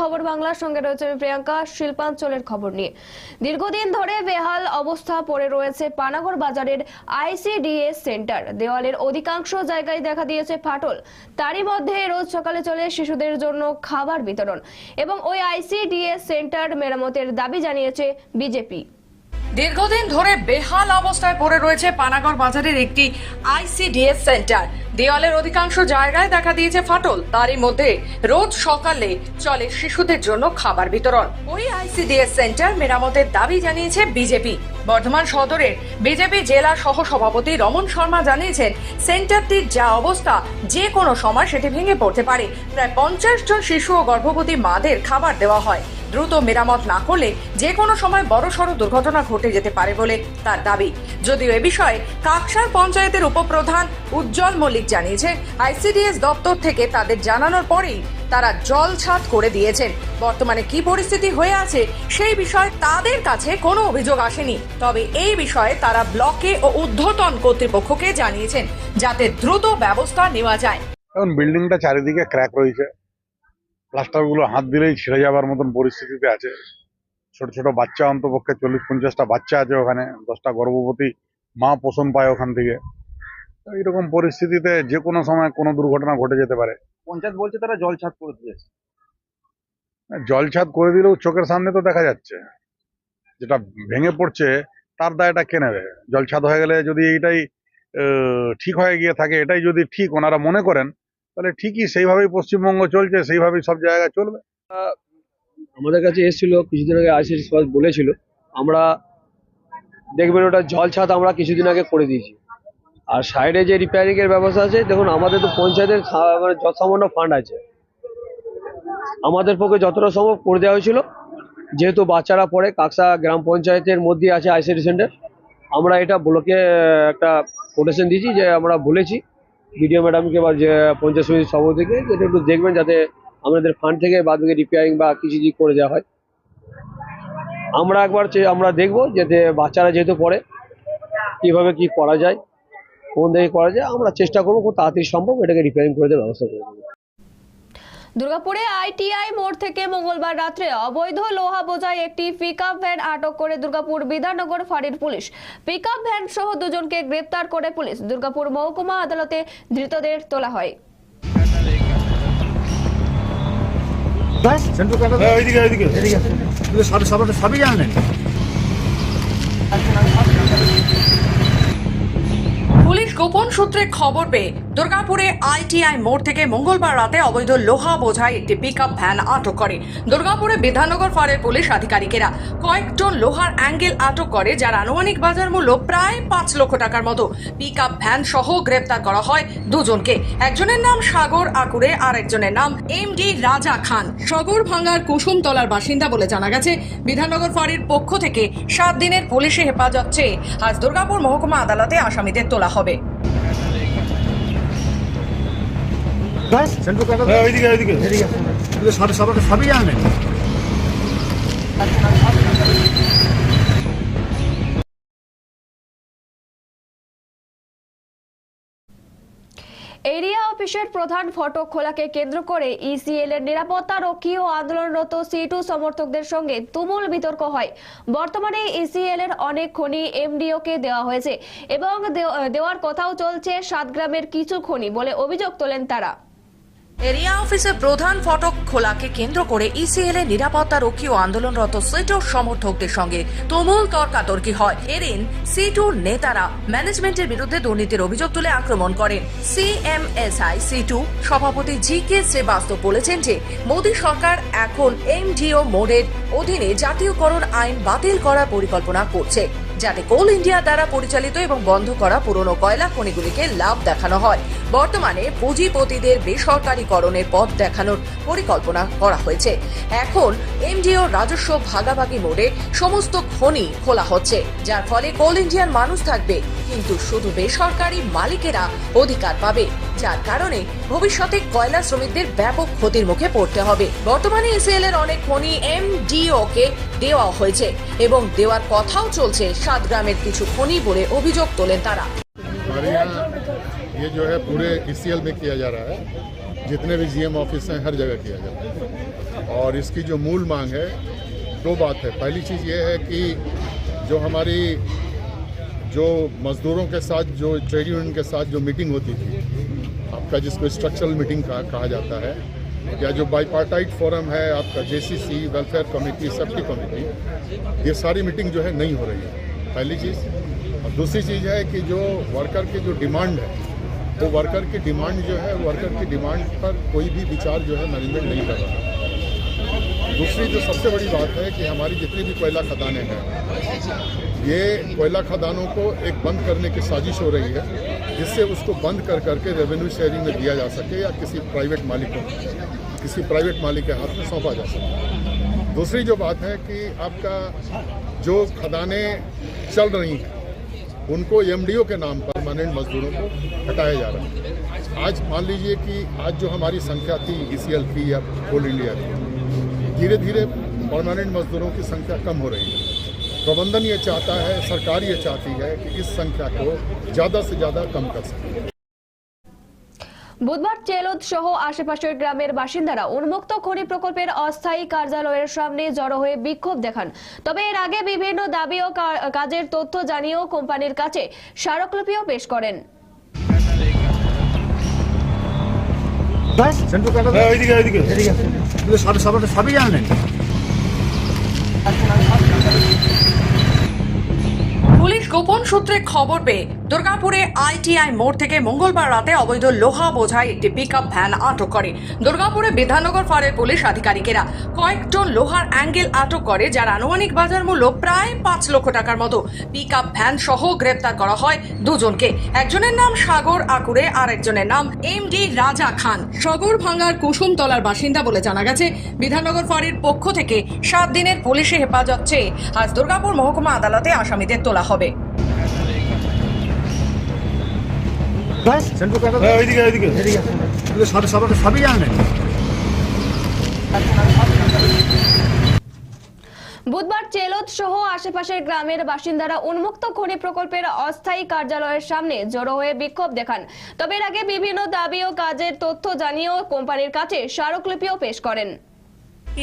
খবর বাংলার সঙ্গে রয়েছে প্রিয়াঙ্কা শিল্পাঞ্চলের খবর নিয়ে। দীর্ঘদিন ধরে বেহাল অবস্থা পড়ে রয়েছে পানাগড় বাজারের আইসিডিএস সেন্টার। দেওয়ালের অধিকাংশ জায়গায় দেখা দিয়েছে ফাটল। তারই মধ্যে রোজ সকালে চলে শিশুদের জন্য খাবার বিতরণ। এবং ওই আইসিডিএস সেন্টার মেরামতের দাবি জানিয়েছে বিজেপি। দীর্ঘদিন ধরে বেহাল অবস্থায় পড়ে রয়েছে পানাগড় বাজারের একটি আইসিডিএস সেন্টার। দেওয়ালের অধিকাংশ জায়গায় দেখা দিয়েছে ফাটল। তারই মধ্যে রোজ সকালে চলে শিশুদের জন্য খাবার বিতরণ। ওই আইসিডিএস সেন্টার মেরামতের দাবি জানিয়েছে বিজেপি। বর্ধমান সদরের বিজেপি জেলা সহ সভাপতি রমন শর্মা জানিয়েছেন, সেন্টারটির যা অবস্থা, যে কোনো সময় সেটি ভেঙে পড়তে পারে। প্রায় পঞ্চাশ জন শিশু ও গর্ভবতী মাদের খাবার দেওয়া হয়। দ্রুত মেরামত না করলে যে কোনো সময় বড়সড় দুর্ঘটনা ঘটে যেতে পারে বলে তার দাবি। যদিও এ বিষয়ে কাকসার পঞ্চায়েতের উপপ্রধান উজ্জ্বল মল্লিক জানিয়েছে, আইসিডিএস দপ্তর থেকে তাদের জানানোর পরেই তারা জল ছাদ করে দিয়েছেন। বর্তমানে কি পরিস্থিতি হয়ে আছে সেই বিষয়ে তাদের কাছে কোনো অভিযোগ আসেনি। তবে এই বিষয়ে তারা ব্লকে ও ঊর্ধ্বতন কর্তৃপক্ষকে জানিয়েছেন, যাতে দ্রুত ব্যবস্থা নেওয়া যায়। বিল্ডিংটা চারিদিকে ক্র্যাক রয়েছে। প্লাস্টারগুলো হাত দিলেই ছিঁড়ে যাবার মতন পরিস্থিতিতে আছে। ছোট ছোট বাচ্চা অন্তপক্ষে চল্লিশ পঞ্চাশটা বাচ্চা আছে ওখানে দশটা গর্ভবতী মা পোষণ পায় ওখান থেকে। এইরকম পরিস্থিতিতে যে কোনো সময় কোনো দুর্ঘটনা ঘটে যেতে পারে। পঞ্চায়েত বলছে তারা জল ছাদ করে দিয়েছে। জল ছাদ করে দিলেও চোখের সামনে তো দেখা যাচ্ছে। যেটা ভেঙে পড়ছে তার দায়টা কে নেবে? জল ছাদ হয়ে গেলে যদি এইটাই আহ, ঠিক হয়ে গিয়ে থাকে এটাই যদি ঠিক ওনারা মনে করেন তাহলে ঠিকই সেইভাবেই পশ্চিমবঙ্গ চলছে, সেইভাবেই সব জায়গায় চলবে। আমাদের কাছে এসেছিল, কিছুদিন আগে আইসিডি সমাজ বলেছিল, আমরা দেখবেন ওটা জল ছাদ আমরা কিছুদিন আগে করে দিয়েছি। আর সাইডে যে রিপেয়ারিং এর ব্যবস্থা আছে, দেখুন আমাদের তো পঞ্চায়েতের মানে যথাসামান্য ফান্ড আছে। আমাদের পক্ষে যতটা সম্ভব করে দেওয়া হয়েছিল, যেহেতু বাচ্চারা পড়ে, কাকসা গ্রাম পঞ্চায়েতের মধ্যে আছে আইসিডি সেন্টার, আমরা এটা ব্লকে একটা কোটেশন দিয়েছি যে আমরা বলেছি বিডিও ম্যাডামকে বা যে পঞ্চায়েত সমিতির সভাপতিকে যেটা একটু দেখবেন যাতে আমাদের ফান্ড থেকে বাদ বাকি রিপেয়ারিং বা কিছু কিছু করে দেওয়া হয়। আমরা একবার আমরা দেখব যাতে বাচ্চারা যেহেতু পড়ে, কীভাবে কি করা যায়, কোন দিকে করা যায়, আমরা চেষ্টা করব খুব তাড়াতাড়ি সম্ভব এটাকে রিপেয়ারিং করে দেওয়ার ব্যবস্থা করে দেবো। দুর্গাপুরে আইটিআই মোড় থেকে মঙ্গলবার রাত্রে অবৈধ লোহা বোঝাই একটি পিকআপ ভ্যান আটক করে দুর্গাপুর বিধাননগর ফাঁড়ির পুলিশ। পিকআপ ভ্যান সহ দুজনকে গ্রেপ্তার করে পুলিশ। দুর্গাপুর মহকুমা আদালতে ধৃতদের তোলা হয়। সবই জানেন পুলিশ গোপন সূত্রে খবর পেয়ে দুর্গাপুরে আইটিআই মোড় থেকে মঙ্গলবার রাতে অবৈধ লোহা বোঝাই একটি পিকআপ ভ্যান আটক করে। দুর্গাপুরে বিধাননগর ফাঁড়ের পুলিশ আধিকারিকেরা কয়েকজন লোহার অ্যাঙ্গেল আটক করে, যার আনুমানিক বাজার মূল্য প্রায় পাঁচ লক্ষ টাকার মতো। পিকআপ ভ্যান সহ গ্রেপ্তার করা হয় দুজনকে। একজনের নাম সাগর আকুরে আর একজনের নাম এম ডি রাজা খান। সগর ভাঙ্গার কুসুমতলার বাসিন্দা বলে জানা গেছে, বিধাননগর ফাঁড়ির পক্ষ থেকে সাত দিনের পুলিশে হেফাজত চেয়ে আজ দুর্গাপুর মহকুমা আদালতে আসামিদের তোলা হবে। ওইদিকে ওইদিকে। সবই জানেন এরিয়া অফিসের প্রধান ফটক খোলাকে কেন্দ্র করে ইসিএল এর নিরাপত্তা রক্ষী ও আন্দোলনরত সিটু সমর্থকদের সঙ্গে তুমুল বিতর্ক হয়। বর্তমানে ইসিএল এর অনেক খনি এমডিও কে দেওয়া হয়েছে এবং দেও- দেওয়ার কথাও চলছে সাতগ্রামের কিছু খনি বলে অভিযোগ তোলেন তারা। এরিয়া অফিসের প্রধান ফটক খোলাকে কেন্দ্র করে ইসিএল এর নিরাপত্তা রক্ষী ও আন্দোলনরত সিটুর সমর্থকদের সঙ্গে তুমুল তর্কাতর্কি হয়। এদিন সিটুর নেতারা ম্যানেজমেন্টের বিরুদ্ধে দুর্নীতির অভিযোগ তুলে আক্রমণ করেন। সিএমএসআই সিটু সভাপতি জি কে শ্রীবাস্তব বলেছেন যে, মোদী সরকার এখন এমডিও মোডের অধীনে জাতীয়করণ আইন বাতিল করার পরিকল্পনা করছে। যাতে কোল ইন্ডিয়া দ্বারা পরিচালিত এবং বন্ধ করা পুরনো কয়লা খনিগুলিকে লাভ দেখানো হয়। বর্তমানে পুঁজিপতিদের বেসরকারীকরণের পথ দেখানোর পরিকল্পনা করা হয়েছে। এখন এমডিও রাজস্ব ভাগাভাগি মোড়ে সমস্ত খনি খোলা হচ্ছে যার ফলে কোল ইন্ডিয়ার মানুষ থাকবে কিন্তু শুধু বেসরকারি মালিকেরা অধিকার পাবে যার কারণে ভবিষ্যতে কয়লা শ্রমিকদের ব্যাপক ক্ষতির মুখে পড়তে হবে বর্তমানে এসএল এর অনেক খনি এমডিও কে দেওয়া হয়েছে এবং দেওয়ার কথাও চলছে সাত গ্রামের কিছু খনি বলে অভিযোগ তোলেন তারা हमारे यहाँ ये जो है पूरे ई में किया जा रहा है जितने भी जीएम ऑफिस हैं हर जगह किया जा रहा है और इसकी जो मूल मांग है दो बात है। पहली चीज़ ये है कि जो हमारी जो मज़दूरों के साथ जो ट्रेड यूनियन के साथ जो मीटिंग होती थी आपका जिसको स्ट्रक्चरल मीटिंग कहा, कहा जाता है या जो बाईपार्टाइट फोरम है आपका JCC welfare committee safety committee ये सारी मीटिंग जो है नहीं हो रही है। पहली चीज़। और दूसरी चीज़ है कि जो वर्कर की जो डिमांड है वो वर्कर की डिमांड जो है वर्कर की डिमांड पर कोई भी विचार जो है मैनेजमेंट नहीं कर रहा। दूसरी जो सबसे बड़ी बात है कि हमारी जितनी भी कोयला खदानें हैं, ये कोयला खदानों को एक बंद करने की साजिश हो रही है, जिससे उसको बंद कर करके रेवेन्यू शेयरिंग में दिया जा सके या किसी प्राइवेट मालिक को, किसी प्राइवेट मालिक के हाथ में सौंपा जा सके। दूसरी जो बात है कि आपका जो खदानें चल रही हैं, उनको एमडीओ के नाम पर परमानेंट मजदूरों को हटाया जा रहा है। आज मान लीजिए कि आज जो हमारी संख्या थी ईसीएल की या कोल इंडिया की धीरे धीरे परमानेंट मजदूरों की संख्या कम हो रही है प्रबंधन ये चाहता है सरकार ये चाहती है कि इस संख्या को ज़्यादा से ज़्यादा कम कर सके বুধবার চেলদ সহ আশেপাশের গ্রামের বাসিন্দারা উন্মুক্ত খনি প্রকল্পের অস্থায়ী কার্যালয়ের সামনে জড়ো হয়ে বিক্ষোভ দেখান তবে এর আগে বিভিন্ন দাবি ও কা- কাজের তথ্য জানিয়েও কোম্পানির কাছে স্মারকলিপিও পেশ করেন সেন্টু কাটা ওইদিকে ওইদিকে। এগুলো সব সব সবই জানেন পুলিশ গোপন সূত্রে খবর পেয়ে দুর্গাপুরে আইটিআই মোড় থেকে মঙ্গলবার রাতে অবৈধ লোহা বোঝাই একটি পিক ভ্যান আটক করে। দুর্গাপুরে বিধাননগর ফাঁড়ের পুলিশ আধিকারিকেরা কয়েক টন লোহার অ্যাঙ্গেল আটক করে, যার আনুমানিক বাজার মূল্য প্রায় পাঁচ লক্ষ টাকার মতো। পিক ভ্যান সহ গ্রেপ্তার করা হয় দুজনকে। একজনের নাম সাগর আকুরে আর একজনের নাম এম ডি রাজা খান। সাগর ভাঙ্গার কুসুমতলার বাসিন্দা বলে জানা গেছে, বিধাননগর ফাঁড়ির পক্ষ থেকে সাত দিনের পুলিশে হেফাজত চেয়ে আজ দুর্গাপুর মহকুমা আদালতে আসামিদের তোলা হবে। সবই জানেন বুধবার চেলদ সহ আশেপাশের গ্রামের বাসিন্দারা উন্মুক্ত খনি প্রকল্পের অস্থায়ী কার্যালয়ের সামনে জড়ো হয়ে বিক্ষোভ দেখান। তবে এর আগে বিভিন্ন দাবি ও কাজের তথ্য জানিয়েও কোম্পানির কাছে স্মারকলিপিও পেশ করেন।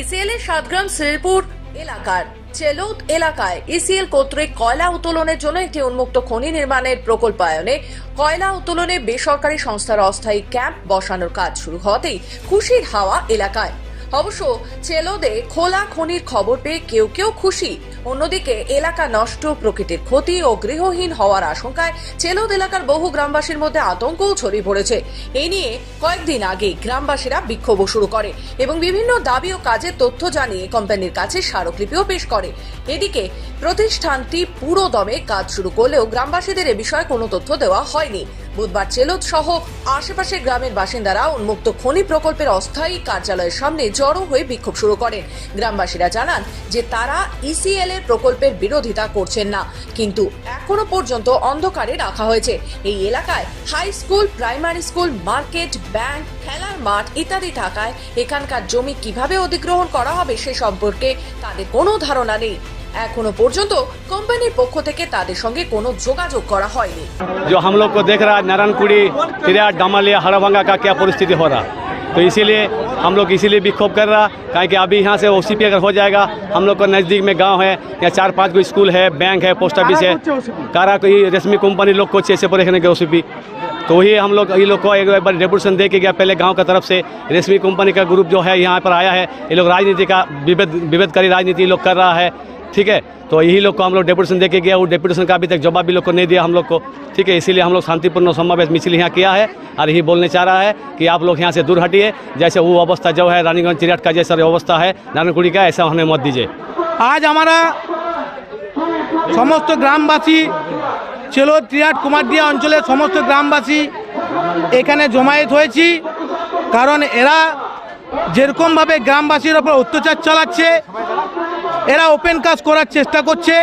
ইসিএল এর সাতগ্রাম শ্রীপুর এলাকার চেলৌত এলাকায় ইসিএল কর্তৃক কয়লা উত্তোলনের জন্য একটি উন্মুক্ত খনি নির্মাণের প্রকল্পায়নে কয়লা উত্তোলনে বেসরকারি সংস্থার অস্থায়ী ক্যাম্প বসানোর কাজ শুরু হওয়াতেই খুশির হাওয়া এলাকায়। অবশ্য চেলোদে খোলা খনির খবর পেয়ে কেউ কেউ খুশি। অন্যদিকে, এলাকা নষ্ট, প্রকৃতির ক্ষতি ও গৃহহীন হওয়ার আশঙ্কায় চেলোদ এলাকার বহু গ্রামবাসীর মধ্যে আতঙ্কও ছড়িয়ে পড়েছে। এই নিয়ে কয়েকদিন আগে গ্রামবাসীরা বিক্ষোভ শুরু করে এবং বিভিন্ন দাবি ও কাজের তথ্য জানিয়ে কোম্পানির কাছে স্মারকলিপিও পেশ করে। এদিকে, প্রতিষ্ঠানটি পুরো দমে কাজ শুরু করলেও গ্রামবাসীদের এ বিষয়ে কোনো তথ্য দেওয়া হয়নি। বুধবার চেলোদ সহ আশেপাশের গ্রামের বাসিন্দারা উন্মুক্ত খনি প্রকল্পের অস্থায়ী কার্যালয়ের সামনে জড়ো হয়ে বিক্ষোভ শুরু করেন। গ্রামবাসীরা জানান যে তারা ইসিএল এর প্রকল্পের বিরোধিতা করছেন না, কিন্তু এখনও পর্যন্ত অন্ধকারে রাখা হয়েছে। এই এলাকায় high school, primary school, market, bank, খেলার মাঠ ইত্যাদি থাকায় এখানকার জমি কীভাবে অধিগ্রহণ করা হবে সে সম্পর্কে তাদের কোনো ধারণা নেই। এখনো পর্যন্ত কোম্পানির পক্ষ থেকে তাদের সঙ্গে কোনো যোগাযোগ করা হয়নি जो हम लोग को देख रहा है नारायणपुरी तिरिया डमालिया हराभंगा का क्या परिस्थिति हो रहा तो इसीलिए हम लोग इसीलिए विक्षोभ कर रहा काहे कि अभी यहाँ से ओ अगर हो जाएगा हम लोग को नज़दीक में गांव है या चार पांच को स्कूल है बैंक है पोस्ट ऑफिस है कारा को ये रेशमी कंपनी लोग को ऐसे पर रखने के ओसीपी तो वही हम लोग ये लोग को एक बार डेपुटेशन दे के गया पहले गांव का तरफ से रेशमी कंपनी का ग्रुप जो है यहाँ पर आया है ये लोग राजनीति का विभेद विभेदकारी राजनीति ये लोग कर रहा है ठीक है तो यही लोग को हम लोग डेपुटेशन देके गया और डेपुटेशन का अभी तक जवाब भी लोग को नहीं दिया हम लोग को ठीक है इसीलिए हम लोग शांतिपूर्ण समावेश मिছিল यहाँ किया है और यही बोलने चाह रहा है कि आप लोग यहाँ से दूर हटिए जैसे वो अवस्था जो है रानीगंज चिराट का जैसा अवस्था है नारायणगुड़ी का ऐसा हमें मत दीजिए आज हमारा সমস্ত গ্রামবাসী ছিল ত্রিয়াট কুমারদিয়া অঞ্চলের সমস্ত গ্রামবাসী এখানে জমায়েত হয়েছি কারণ এরা যেরকমভাবে গ্রামবাসীর ওপর অত্যাচার চালাচ্ছে এরা ওপেন কাজ করার চেষ্টা করছে।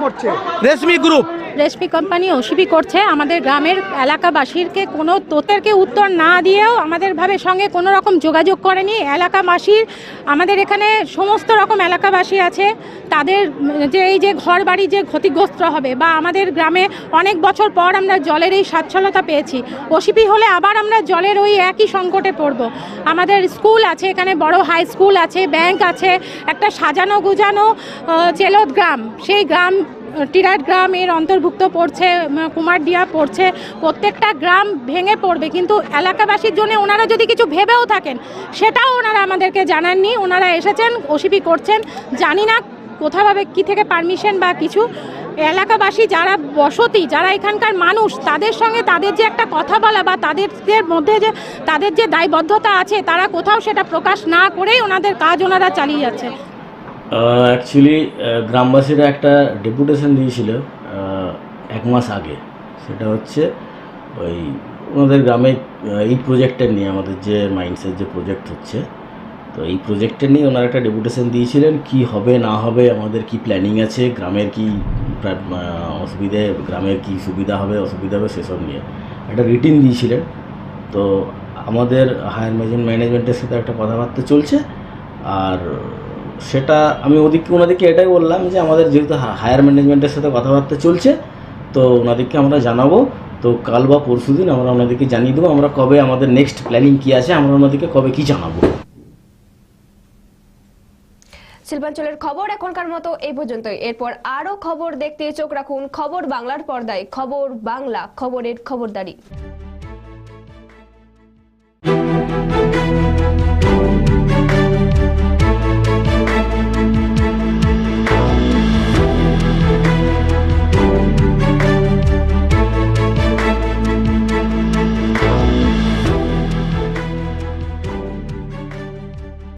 করছে? রেশমি গ্রুপ। রেসপি কোম্পানি ওসিপি করছে, আমাদের গ্রামের এলাকাবাসীরকে কোনো তোতেরকে উত্তর না দিয়েও আমাদেরভাবে সঙ্গে কোনো রকম যোগাযোগ করেনি। এলাকাবাসীর, আমাদের এখানে সমস্ত রকম এলাকাবাসী আছে, তাদের যে এই যে ঘর বাড়ি যে ক্ষতিগ্রস্ত হবে বা আমাদের গ্রামে অনেক বছর পর আমরা জলের এই সচ্ছলতা পেয়েছি ওসিপি হলে আবার আমরা জলের ওই একই সংকটে পড়ব। আমাদের স্কুল আছে, এখানে বড় হাই স্কুল আছে, ব্যাংক আছে, একটা সাজানো গুজানো চেলদ গ্রাম, সেই গ্রাম টিরাট গ্রাম এর অন্তর্ভুক্ত পড়ছে কুমারডিয়া পড়ছে। প্রত্যেকটা গ্রাম ভেঙে পড়বে, কিন্তু এলাকাবাসীর জন্য ওনারা যদি কিছু ভেবেও থাকেন, সেটাও ওনারা আমাদেরকে জানাননি। ওনারা এসেছেন, ওসিপি করছেন। জানি না কোথাভাবে কি থেকে পারমিশন বা কিছু। এলাকাবাসী যারা বসতি, যারা এখানকার মানুষ, তাদের সঙ্গে তাদের যে একটা কথা বলা বা তাদের মধ্যে যে, তাদের যে দায়বদ্ধতা আছে, তারা কোথাও সেটা প্রকাশ না করেই ওনাদের কাজ ওনারা চালিয়ে যাচ্ছে। অ্যাকচুয়ালি গ্রামবাসীরা একটা ডেপুটেশন দিয়েছিল এক মাস আগে। সেটা হচ্ছে ওই ওনাদের গ্রামে এই প্রজেক্টটা নিয়ে, আমাদের যে মাইন্ডসের যে প্রজেক্ট হচ্ছে। তো এই প্রজেক্টটা নিয়ে ওনারা একটা ডেপুটেশন দিয়েছিলেন, কি হবে, না হবে, আমাদের কি প্ল্যানিং আছে, গ্রামের কি অসুবিধে, গ্রামের কি সুবিধা হবে, অসুবিধা হবে, সেসব নিয়ে। একটা রিটিন দিয়েছিলেন। তো আমাদের হায়ার ম্যানেজমেন্টের সাথে একটা কথাবার্তা চলছে, আর সেটা আমি ওদিকে ওনাদেরকে এটাই বললাম যে আমাদের যেহেতু হায়ার ম্যানেজমেন্টের সাথে কথাবার্তা চলছে, তো ওনাদেরকে আমরা জানাব। তো কাল বা পরশু দিন আমরা ওনাদেরকে জানিয়ে দেবো, আমরা কবে আমাদের নেক্সট প্ল্যানিং কী আছে, আমরা ওনাদেরকে কবে কী জানাব। শিল্পাঞ্চলের খবর এখনকার মতো এই পর্যন্তই। এরপর আরও খবর দেখতে চোখ রাখুন খবর বাংলার পর্দায়। খবর বাংলা, খবরের খবরদারি।